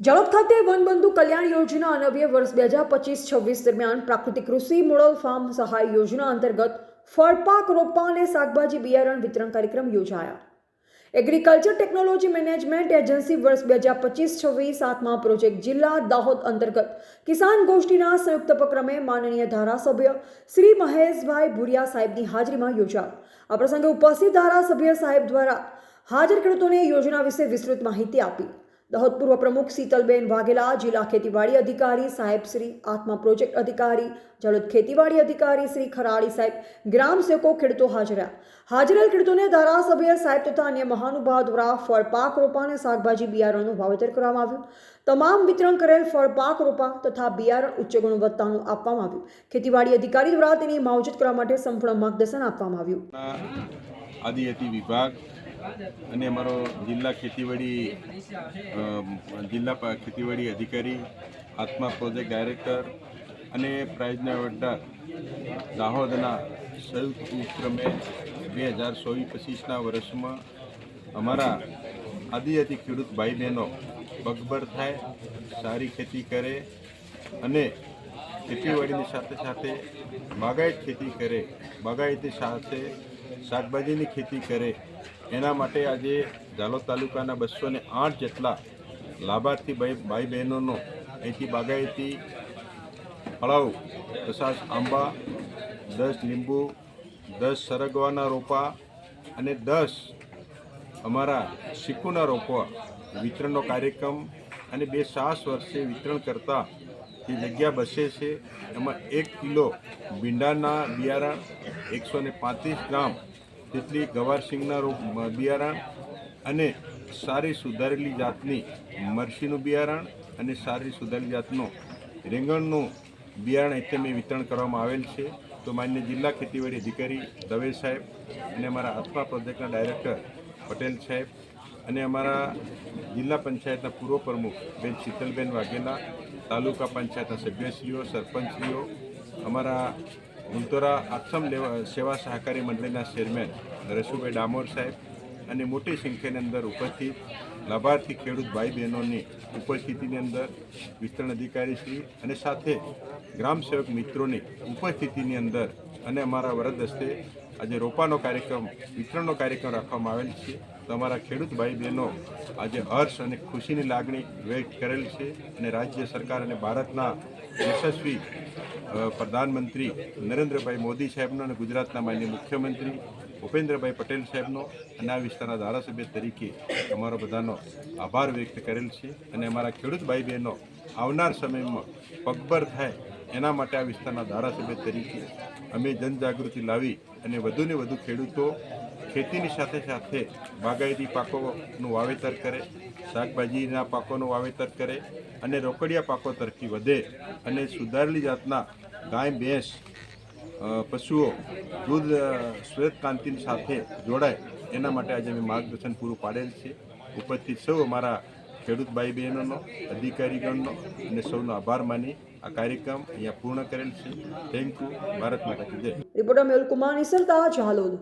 જળોદ ખાતે વનબંધુ કલ્યાણ યોજના અનવ્ય વર્ષ બે હજાર પચીસ છવ્વીસ દરમિયાન પ્રાકૃતિક કૃષિ મોડલ ફાર્મ સહાય યોજના અંતર્ગત ફળપાક રોપા અને શાકભાજી બિયારણ વિતરણ કાર્યક્રમ યોજાયા. એગ્રીકલ્ચર ટેકનોલોજી મેનેજમેન્ટ એજન્સી વર્ષ બે હજાર પચીસ છવ્વીસ સાતમા પ્રોજેક્ટ જિલ્લા દાહોદ અંતર્ગત કિસાન ગોષ્ઠીના સંયુક્ત ઉપક્રમે માનનીય ધારાસભ્ય શ્રી મહેશભાઈ ભુરિયા સાહેબની હાજરીમાં યોજાયો. આ પ્રસંગે ઉપસ્થિત ધારાસભ્ય સાહેબ દ્વારા હાજર ખેડૂતોને યોજના વિશે વિસ્તૃત માહિતી આપી. દાહોદ પૂર્વ પ્રમુખ શીતલબેન વાઘેલા, જિલ્લા ખેતીવાડી અધિકારી સાહેબ શ્રી, આત્મા પ્રોજેક્ટ અધિકારી જળોદ ખેતીવાડી અધિકારી શ્રી ખરાડી સાહેબ ગ્રામ સેવકો ખેડૂતો હાજર હાજરેલ ખેડૂતોને ધારાસભ્ય સાહેબ તથા અન્ય મહાનુભાવ દ્વારા ફળ, પાક, રોપા અને શાકભાજી બિયારણનું વાવેતર કરવામાં આવ્યું. તમામ વિતરણ કરેલ ફળ, પાક, રોપા તથા બિયારણ ઉચ્ચ ગુણવત્તાનું આપવામાં આવ્યું. ખેતીવાડી અધિકારી દ્વારા તેની માવજત કરવા માટે સંપૂર્ણ માર્ગદર્શન આપવામાં આવ્યું. આદિજાતિ વિભાગ અને અમારો જિલ્લા ખેતીવાડી જિલ્લા ખેતીવાડી અધિકારી, આત્મા પ્રોજેક્ટ ડાયરેક્ટર અને પ્રાઇઝના વડા દાહોદના સંયુક્ત ઉપક્રમે બે હજાર ચોવીસ પચીસના વર્ષમાં અમારા આદિજાતિ ખેડૂત ભાઈ બહેનો બગબર થાય, સારી ખેતી કરે અને ખેતીવાડીની સાથે સાથે બાગાયત ખેતી કરે, બાગાયતી સાથે શાકભાજીની ખેતી કરે. એના માટે આજે ઝાલોદ તાલુકાના બસો ને આઠ જેટલા લાભાર્થી ભાઈ ભાઈ બહેનોનો અહીંથી બાગાયતી ફળાઉ પચાસ આંબા, દસ લીંબુ, દસ સરગવાના રોપા અને દસ અમારા શીખુના રોપા વિતરણનો કાર્યક્રમ અને બે સાસ વર્ષે વિતરણ કરતા જે જગ્યા બસે છે, એમાં એક કિલો ભીંડાના બિયારણ એકસો ને પાંત્રીસ ગ્રામ જેટલી ગવારસિંગના રોપ બિયારણ અને સારી સુધારેલી જાતની મરસીનું બિયારણ અને સારી સુધારેલી જાતનું રીંગણનું બિયારણ એટલે વિતરણ કરવામાં આવેલ છે. તો માન્ય જિલ્લા ખેતીવાડી અધિકારી દવે સાહેબ અને અમારા આત્મા પ્રોજેક્ટના ડાયરેક્ટર પટેલ સાહેબ અને અમારા જિલ્લા પંચાયતના પૂર્વ પ્રમુખ બેન શીતલબેન વાઘેલા, તાલુકા પંચાયતના સભ્યશ્રીઓ, સરપંચશ્રીઓ, અમારા આસામ લેવા સેવા સહકારી મંડળીના ચેરમેન નરેશુભાઈ ડામોર સાહેબ અને મોટી સંખ્યાની અંદર ઉપસ્થિત લાભાર્થી ખેડૂત ભાઈ બહેનોની ઉપસ્થિતિની અંદર વિસ્તરણ અધિકારીશ્રી અને સાથે ગ્રામ સેવક મિત્રોની ઉપસ્થિતિની અંદર અને અમારા વરદ હસ્તે આજે રોપાનો કાર્યક્રમ, વિતરણનો કાર્યક્રમ રાખવામાં આવેલ છે. તમારા ખેડૂત ભાઈ બહેનો આજે હર્ષ અને ખુશીની લાગણી વ્યક્ત કરેલ છે અને રાજ્ય સરકાર અને ભારતના યશસ્વી પ્રધાનમંત્રી નરેન્દ્રભાઈ મોદી સાહેબનો અને ગુજરાતના માન્ય મુખ્યમંત્રી ભૂપેન્દ્રભાઈ પટેલ સાહેબનો અને આ વિસ્તારના ધારાસભ્ય તરીકે અમારો બધાનો આભાર વ્યક્ત કરેલ છે અને અમારા ખેડૂત ભાઈ બહેનો આવનાર સમયમાં પગભર થાય એના માટે આ વિસ્તારના ધારાસભ્ય તરીકે અમે જનજાગૃતિ લાવી અને વધુને વધુ ખેડૂતો ખેતીની સાથે સાથે બાગાયતી પાકોનું વાવેતર કરે શાકભાજીના પાકોનું વાવેતર કરે અને રોકડિયા પાકો તરફી વધે અને સુધારેલી જાતના ગાય ભેંસ પશુઓ દૂધ અ, શ્વેત ક્રાંતિની સાથે જોડાય. એના માટે આજે અમે માર્ગદર્શન પૂરું પાડેલ છે. ઉપસ્થિત સૌ અમારા ખેડૂત ભાઈ બહેનોનો અધિકારીગણનો અને સૌનો આભાર માની આ કાર્યક્રમ અહીંયા પૂર્ણ કરેલ છે. Thank you Bharat Mata reporter Mehul Kumar Nisarta Jhalod